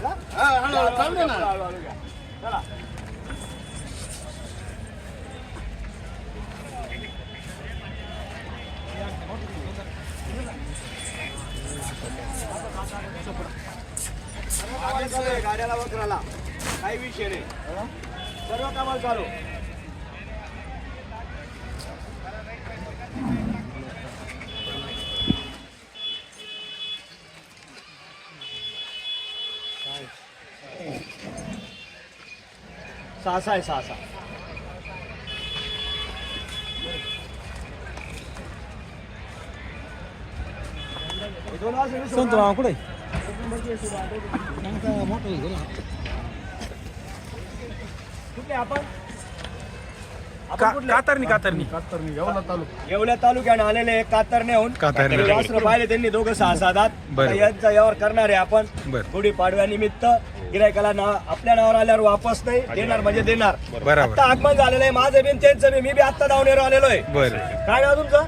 घ्यायचं का हा, हळूहळू चालू ना. चला. गाड्याला वक्राला काही विषय नाही. सर्व कामाला चालू. सहा आहे सहा सहा हे दोन वाजले वीस संत रुपये. कुठे कुठले आपण आपण का-? कातरणी कातरणी. कातरणी येवला तालुका. येवल्या तालुक्याने आलेले कातरण्याहून कातरणे. वास्त्र पाहिले त्यांनी दोघं सहा साधात बरं. यांचा यावर करणार आहे आपण बरं. गुढी पाडव्यानिमित्त गिरायकाला नाव आपल्या नावावर आल्यावर वापस नाही देणार म्हणजे देणार. बरोबर. आता आगमन झालेलं आहे माझं बिन त्यांचं बी मी बी आत्ता दावणीवर आलेलो आहे. बर. काय नाव तुमचं?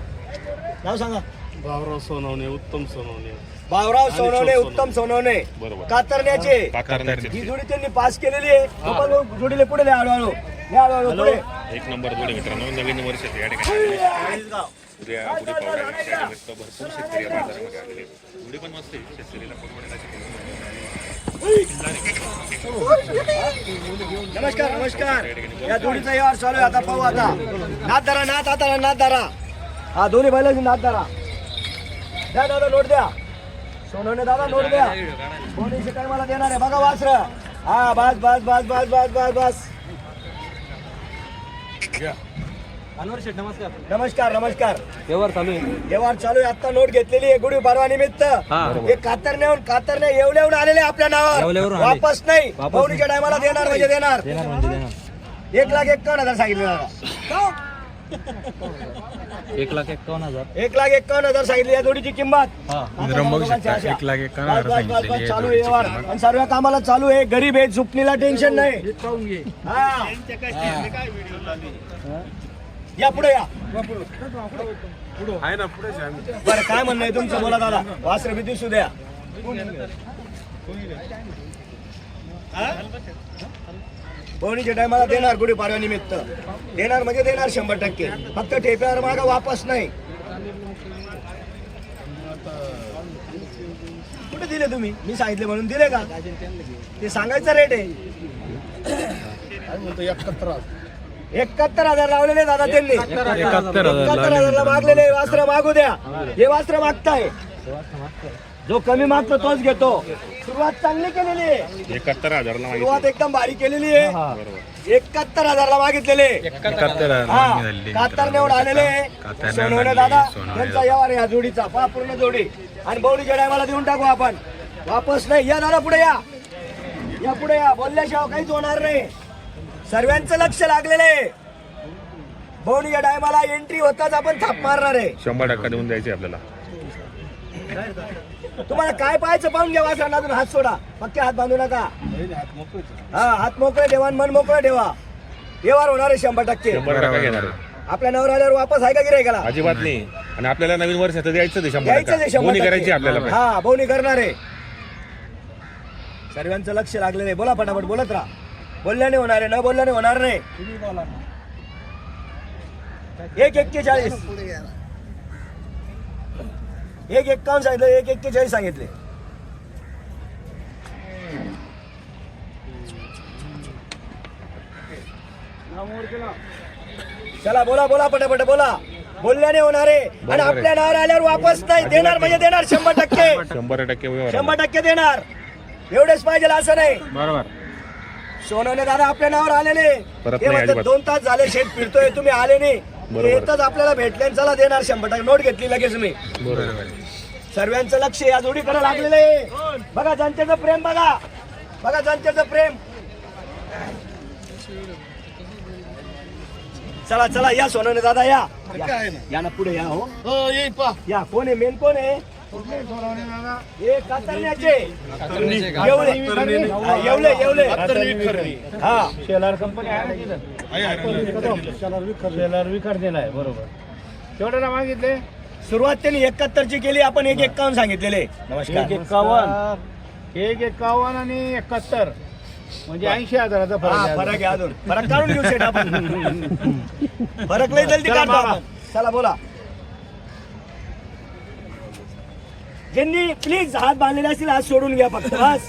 नाव सांगा. भावराव सोनवणे उत्तम सोनवणे. भाऊराव सोनवणे. उत्तम सोनवणे. बरोबर. कातरण्याचे. ही जोडी त्यांनी पास केलेली आहे. गोपाल भाऊ, जोडीले पुढे लिहा हळूहळू? लिहा हळूहळू पुढे एक नंबर जोडे मित्रांनो. नवीन वर्ष या ठिकाणी. उद्या गुढी. त्यानिमित्त भरपूर शेतकरी या बाजारामध्ये आलेले. गुढी पण मस्त शेतकरीला. नमस्कार नमस्कार. या जोडीचा व्यवहार चालू आहे. आता पाहू आता. नाथ धरा नाथ आता नाथ धरा. हा दोन्ही बैलाची नाथ धरा. द्या दादा नोट द्या. सोनवणे दादा नोट द्या. कोणीशी काय मला देणार आहे? बघा वासर. हा बस बस बस बस बस बस बस. अनवर शेठ नमस्कार. नमस्कार नमस्कार. व्यवहार चालू आहे. व्यवहार चालू आहे. आता नोट घेतलेली आहे गुढी पाडवा निमित्त. हा. हे कातरण्याहून कातरणे येवल्याहून आलेले आपल्या नावावर. आले. वापस नाही. वापस पौनीच्या टायमाला देणार म्हणजे देणार. देणार म्हणजे देणार. एक लाख एकावन्न हजार सांगितले दादा. एक लाख एकावन्न हजार. एक लाख एकावन्न हजार सांगितली या जोडीची किंमत. हा. मित्रांनो बघू शकता, एक लाख एकावन्न हजार सांगितलेली चालू आहे व्यवहार. आहे आणि सर्व कामाला चालू आहे. गरीब आहे झुपणीला टेन्शन नाही. हा. या पुढे या. आहे ना आम्ही. बरं काय म्हणणं आहे तुमचं? बोला दादा. वासर भीती सुद्धा द्या पवनीच्या टायमाला देणार गुढी पाडव्या निमित्त. देणार म्हणजे देणार शंभर टक्के. फक्त ठेप्यावर मागा वापस नाही. कुठे दिले तुम्ही? मी सांगितले म्हणून दिले का? ते सांगायचं रेट आहे. आम्ही म्हणतो एकाहत्तर एकाहत्तर हजार लावलेले दादा त्यांनी. एकाहत्तर हजार एकाहत्तर हजारला मागलेले वास्त्र मागू द्या. हे वास्त्र मागताय. जो कमी मागतो तोच घेतो. सुरुवात चांगली केलेली आहे. एकाहत्तर हजारला सुरुवात एकदम भारी केलेली आहे. बरोबर एकाहत्तर हजारला मागितलेले. कातर नेऊन आलेले. सोनवणे दादा. त्यांचा आहे या जोडीचा. पहा पूर्ण जोडी. आणि बौडीच्या टायमाला देऊन टाकू आपण. वापस नाही. या दादा पुढे या. या पुढे या. बोलल्याशिवाय काहीच होणार नाही. सर्वांचं लक्ष लागलेलं आहे. बौडीच्या टायमाला एंट्री होताच आपण थाप मारणार आहे. शंभर टक्का देऊन द्यायचे आपल्याला. तुम्हाला काय पाहायचं पाहून घ्या वासरांना अजून हात सोडा. पक्के हात बांधू नका. हा हात मोकळे ठेवा आणि मन मोकळं ठेवा. व्यवहार होणार आहे शंभर टक्के. शंभर टक्का बरोबर. घेणार आपल्या नवर आल्यावर वापस आहे का गिरायकाला अजिबात नाही. आणि आपल्याला नवीन वर्षाचं द्यायचं ते शंभर द्यायचं ते टक्का शंभर कोणी टक्के. करायची आपल्याला पण. हा बोनी करणार आहे. सर्वांचं लक्ष लागलेलं आहे. बोला फटाफट बोलत राहा. बोलल्याने होणार आहे न बोलल्याने होणार नाही. एक एक्केचाळीस. एक एक्कावन्न सांगितलं एक एक्केचाळीस सांगितले. चला बोला बोला पटापट बोला. बोलल्याने होणार आहे. आणि. आपल्या नावावर आल्यावर वापस नाही देणार म्हणजे देणार शंभर टक्के. शंभर टक्के शंभर टक्के देणार. एवढेच पाहिजे असं नाही. बरोबर. सोनवणे दादा आपल्या नावावर आलेले. परत ते नाही म्हणतात, अजिबात. दोन तास झाले शेत फिरतोय तुम्ही आले नाही. बरोबर. येतच आपल्याला भेटले आणि चला देणार शंभर टक्के. नोट घेतली लगेच मी. बरोबर. सर्वांचं लक्ष या जोडीकडे लागलेलं आहे. बघा जनतेचं प्रेम बघा. बघा जनतेचं प्रेम. चला चला या सोनवणे दादा या. ना. या ना पुढे या हो. हो येईल पा. या कोण आहे? मेन कोण आहे? हे कातरण्याचे. येवले हा, येवले येवले हा. शेलार कंपनी आहे ना तिथं? शेलार विकार दिलाय बरोबर. केवढ्याला मागितले? सुरुवात त्यांनी एकाहत्तर ची केली आपण एक एक्कावन्न सांगितलेले. नमस्कार. एकावन्न एक एकावन्न आणि एकाहत्तर. म्हणजे ऐंशी हजाराचा फरक आहे. फरक आहे अजून. फरक काढून घेऊ आपण. फरक लई जल्दी काढतो. चला बोला. ज्यांनी प्लीज हात बांधलेले असतील हात सोडून घ्या फक्त बस.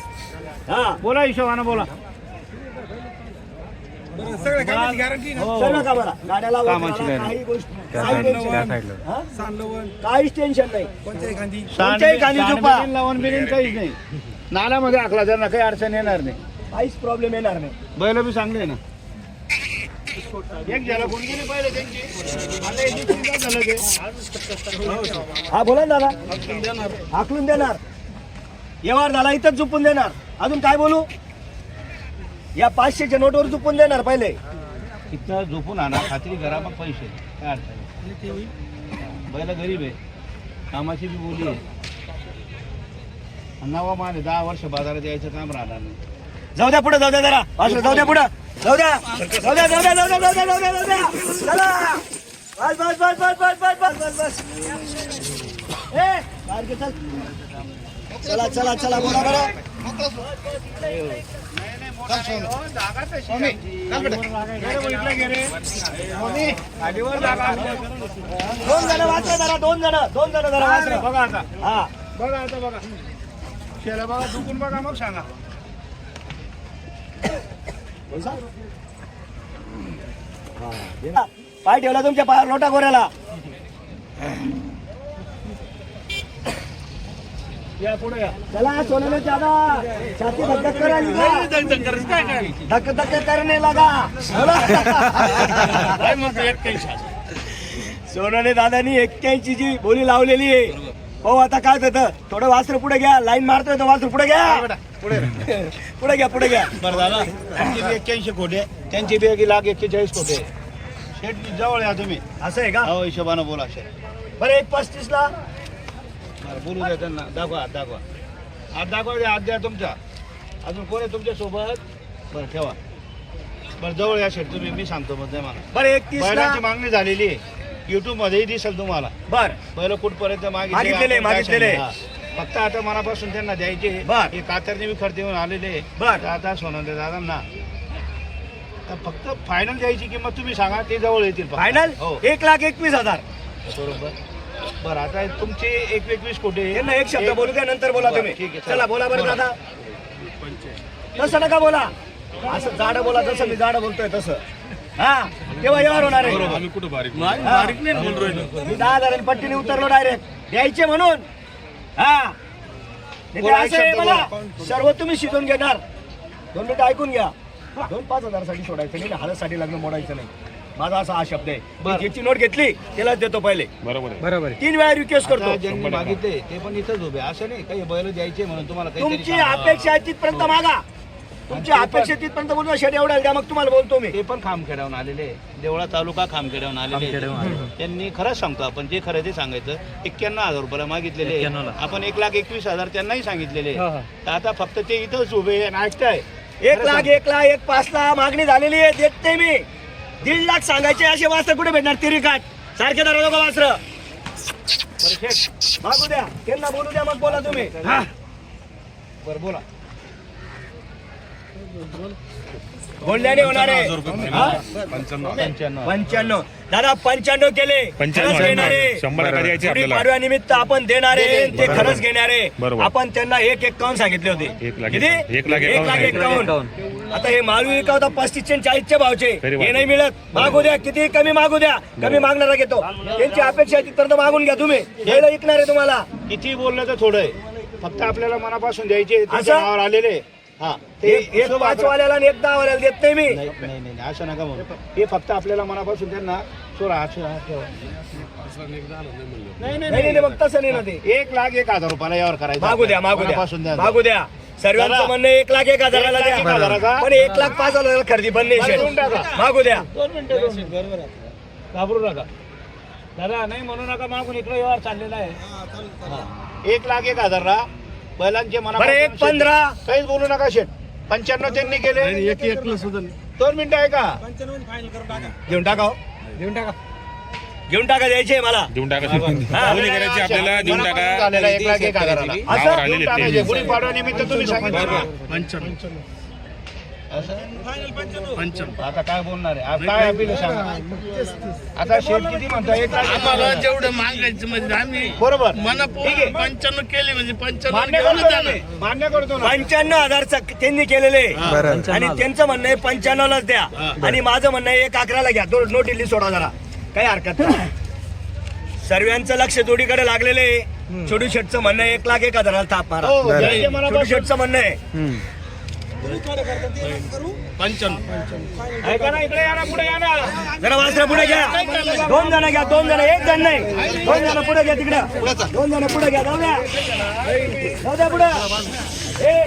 हा. बोला हिशोबानं बोला. सर्व बरं गाड्याला कामाची वगैरे गाडी. काही गोष्टी त्या हा? काहीच टेन्शन नाही. कोणत्याही झोपा. लावून काहीच नाही. नाल्यामध्ये आखला त्यांना काही अडचण येणार नाही. काहीच प्रॉब्लेम येणार नाही. बैल बी चांगले आहे ना. एक झाला कोण गेली पहिले त्यांची. आता याची चिंता झालं ते. हा बोला ना दादा. हाकलून देणार. व्यवहार झाला इथंच झुपून देणार. अजून काय बोलू? या पाचशेच्या नोटवर झुपून देणार पहिले. इथं झोपून आणा. खात्री करा मग पैसे. काय अडचण. बैल गरीब आहे. कामाची बी बोली आहे. नवा माल आहे, दहा वर्ष बाजारात यायचं काम राहणार नाही. जाऊ द्या पुढे जाऊ द्या जरा. जाऊ द्या पुढे. जाऊ द्या. जाऊ द्या जाऊ द्या जाऊ द्या जाऊ द्या जाऊ द्या जाऊ द्या. चला. बस बस बस बस बस बस बस बस बस. ए बाहेर घे, चल. चला चला चला बोला बरं दोन जण वाचले जरा दोन जण दोन जण जरा वाचले. बघा आता. हा. बघा आता बघा. शेला बघा दुखून बघा मग सांगा. पाय ठेवला तुमच्या पायावर लोटा गोऱ्याला या पुढे या. चला सोनाने दादा छाती धक धक करायला लगा. धक धक करने लगा. बोला. सोनाने दादानी एक्क्याऐंशी ची बोली लावलेली आहे. हो आता काय होतं? थोडं वासर पुढे घ्या. लाईन मारतोय तो वासर पुढे घ्या. पुढे. पुढे घ्या पुढे घ्या. बरं झालं. त्यांची बी एक्क्याऐंशी कोटी त्यांची बी एक लाख एक्केचाळीस कोटी शेट जवळ या तुम्ही. असं आहे का? हो हिशोबानं बोला शेट बरं एक पस्तीस ला बरं बोलू द्या त्यांना. दाखवा हात दाखवा. हात दाखवा द्या हात द्या तुमचा. अजून कोण आहे तुमच्यासोबत? बरं ठेवा. बरं जवळ या शेट तुम्ही मी सांगतो मग मला. बरं एकतीस बैलांची मागणी झालेली आहे. युट्यूब मध्येही दिसेल तुम्हाला. बर. बैल कुठपर्यंत मागितलेले, काय मागितलेले. फक्त आता मनापासून त्यांना द्यायचे बर. हे कातरने बी खर्च येऊन आलेले बर. आता सोनवते दादा ना तर फक्त फायनल द्यायची किंमत तुम्ही सांगा ते जवळ येतील फक्त. फायनल हो. एक लाख एकवीस हजार. बरोबर. बरं आता तुमचे एक एकवीस कोटी त्यांना एक शब्द बोलू द्या नंतर बोला बरं, तुम्ही. आहे, चला चला. बोला बरं बोला. दादा. तसं नका बोला. असं जाड बोला जसं मी जाड बोलतोय तसं. हा तेव्हा व्यवहार होणार आहे. आम्ही कुठं बारीक हा. मी दहा हजारांनी पट्टीने उतरलो डायरेक्ट. द्यायचे म्हणून. हा. नाही तर बोला, एक असं आहे शब्द मला सर्व तुम्ही शिजून घेणार. दोन मिनिटं ऐकून घ्या. दोन पाच हजारसाठी सोडायचं नाही हळदसाठी लग्न मोडायचं नाही. माझा असा हा शब्द आहे. ज्याची नोट घेतली त्यालाच देतो पहिले. बरोबर आहे. बरोबर आहे. तीन वेळा रिक्वेस्ट आता करतो. ज्यांनी मागितले ते पण इथंच उभे असं नाही काही बैल द्यायचे म्हणून तुम्हाला काहीतरी तुमची सांगा. अपेक्षा आहे तिथपर्यंत मागा. तुमची ते पण- अपेक्षा तिथपर्यंत बोलतो शेड एवढा द्या मग तुम्हाला बोलतो मी. ते पण खामखेड्याहून आलेले देवळा तालुका खामखेड्याहून आलेले. त्यांनी खरंच सांगतो आपण जे खरं ते सांगायचं. एक्क्याण्णव हजार रुपयाला मागितलेले 91 ला. आपण एक लाख एकवीस हजार त्यांनाही सांगितलेले. तर आता फक्त ते इथंच उभे ऐकताय. एक लाख एक लाख एक पाच लाख मागणी झालेली आहे देत नाही मी. दीड लाख सांगायचे असे वास्त्र कुठे भेटणार? तिरी काट सारखे धरा दोघं वास्त्र. मागू द्या. त्यांना बोलू द्या मग बोला तुम्ही. बरं बोला. बोलल्याने होणार पंच्याण्णव दादा पंच्याण्णव केले. निमित्त आपण देणार ते खरंच घेणार आपण त्यांना एक एक्कावन्न सांगितले होते. एक लाख एक्कावन्न आता हे मालवी का होता पस्तीसशे चाळीसच्या भावचे. हे नाही मिळत. मागू द्या. किती कमी मागू द्या. कमी मागणारा घेतो. त्यांची अपेक्षा तिथपर्यंत मागून घ्या तुम्ही. हे ऐकणार आहे तुम्हाला. किती बोलण्याचं थोडं फक्त आपल्याला मनापासून द्यायचे आलेले हा ते एक पाच वाल्याला आणि एक दहा वाल्याला देत नाही मी नाही नाही नाही नाही, असं नका म्हणू हे फक्त आपल्याला मनापासून त्यांना सोळा असं हा, ठेवा. नाही नाही नाही नाही नाही, मग तसं नाही ना ते एक लाख एक हजार रुपयाला यावर करायचं मागू द्या मागू द्या द्या मागू द्या सर्वांचं चला. म्हणणं एक लाख एक हजाराला एक लाख एक द्या हजाराचा. पण एक लाख पाच हजाराला खरेदी बंद नाही देऊन. टाका. मागू द्या दोन मिनिटं दोन मिनिटं बरोबर आहे. घाबरू नका दादा नाही म्हणू नका मागून इकडे व्यवहार चाललेला आहे हा. एक लाख एक हजार रा बैलांचे मना बरं एक पंधरा. काहीच बोलू नका शेट. पंच्याण्णव त्यांनी केले. एक सुद्धा दोन मिनिटं आहे का? घेऊन टाका. हो. देऊन टाका. घेऊन टाका द्यायचे मला. देऊन टाका करायची आपल्याला देऊन टाका. झालेला एक लाख एक हजाराला. नावावर आलेले देऊन आहेत टाकायचे. ते. गुढीपाडवा निमित्त तुम्ही सांगितलं. असं? आता काय बोलणार आहे? आता काय अपील सांगा आता शेत किती म्हणतो एक लाख आम्हाला जेवढं मागायचं म्हणजे आम्ही बरोबर. मनापूर्वक पंच्याण्णव केले म्हणजे पंच्याण्णव मान्य करतो पंच्याण्णव हजारचं त्यांनी केलेले. आणि त्यांचं म्हणणं आहे पंच्याण्णवलाच द्या. आणि माझं म्हणणं आहे एक अकराला घ्या. नो दिल्ली सोडा जरा. काही हरकत नाही. सर्वांचं लक्ष जोडीकडे लागलेले आहे. छोटू शेटचं म्हणणं आहे एक लाख एक हजाराला ताप मारा. हो, जय छोटू. शेटचं म्हणणं आहे. ऐका ना इकडे या ना पुढे या ना. जरा वासरा पुढे घ्या. दोन जण घ्या दोन जण एक जण नाही. दोन जण पुढे घ्या तिकडे. दोन जण पुढे घ्या जाऊ द्या. जाऊ द्या पुढे. ए.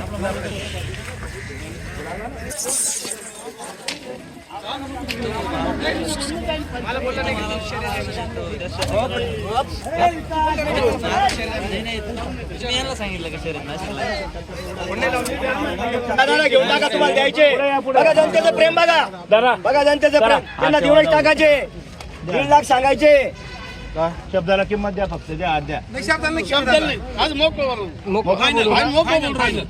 दादा घेऊन टाका तुम्हाला द्यायचे. बघा जनतेचं प्रेम बघा. बघा जनतेचं प्रेम. त्यांना दिवस टाकायचे. दीड लाख सांगायचे. का? शब्दाला किंमत द्या फक्त द्या आज द्या. शब्द नाही. आज मोकळं बोलू. फायनल. आज मोकळं बोलू राहिलं.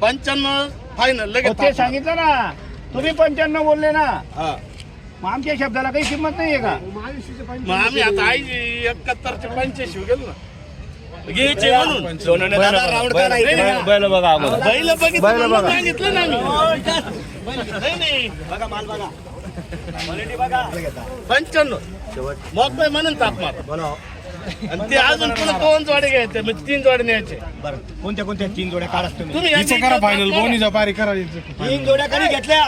पंच्याण्णव फायनल हो, लगेच ते सांगितलं ना. तुम्ही पंच्याण्णव बोलले ना. मग आमच्या शब्दाला काही किंमत नाहीये का? मग आम्ही आता आई एकाहत्तरचे पंच्याऐंशी गेलो ना. घ्यायचे म्हणून. सोनवणे दादा राऊंड का नाही बैल बघा बैल बघितलं बैल म्हणून बघा. सांगितलं ना आम्ही. नाही नाही. बघा माल बघा. क्वालिटी बघा. पंच्याण्णव. मोकळे म्हणून ताप मार बोला. आणि ते अजून पुन्हा दोन जोडे घ्यायचे म्हणजे तीन जोडे न्यायचे. बरं. कोणत्या कोणत्या? तीन जोड्या काढाच तुम्ही. तुम्ही यांची इज्जत करा. तीन जोड्या कधी घेतल्या?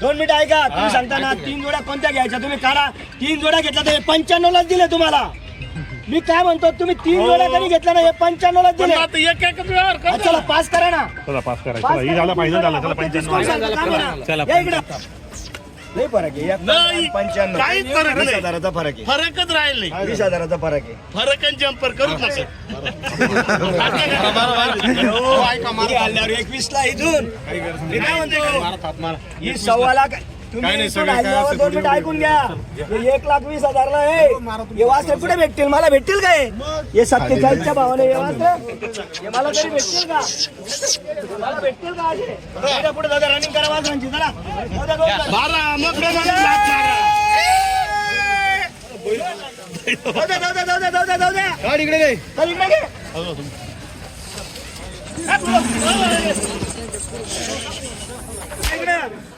दोन मिनिटं ऐका तुम्ही सांगता ना तीन जोड्या कोणत्या घ्यायच्या? तुम्ही काढा. तीन जोड्या घेतल्या तर हे पंच्याण्णवलाच दिले तुम्हाला. मी काय म्हणतो तुम्ही तीन जोड्या कधी घेतल्या ना हे पंच्याण्णवलाच दिले. आता एक एकच व्यवहार हा, कर चला पास करा ना. चला पास करायचं. ही करा. झाला पाहिजे झाला. चला पंच्याण्णव चला या इकडं. लई फरक आहे. एक नाही, पंच्याण्णव. काहीच फरक वीस नाही. हजाराचा फरक आहे. फरकच राहील नाही. वीस हजाराचा फरक आहे. फरक आणि जम्पर करू नका. किती हल्ल्यावर एकवीस ला इथून. मी काय म्हणतो? ही सव्वा लाख तुम्ही इथून हल्ल्यावर दोन मिनिटं ऐकून घ्या. हे एक लाख वीस हजारला आहे. हे वासरे कुठे भेटतील? मला भेटतील काय? हे सत्तेचाळीसच्या भावाने हे वासरे हे मला तरी भेटतील का? मला भेटतील का असे? पुढे दादा रनिंग करा वासरांची चला. जाऊ द्या, जाऊ द्या. मारा जाऊ द्या, जाऊ द्या, जाऊ द्या, जाऊ द्या, जाऊ द्या. चल इकडे घे. ही.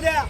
द्या.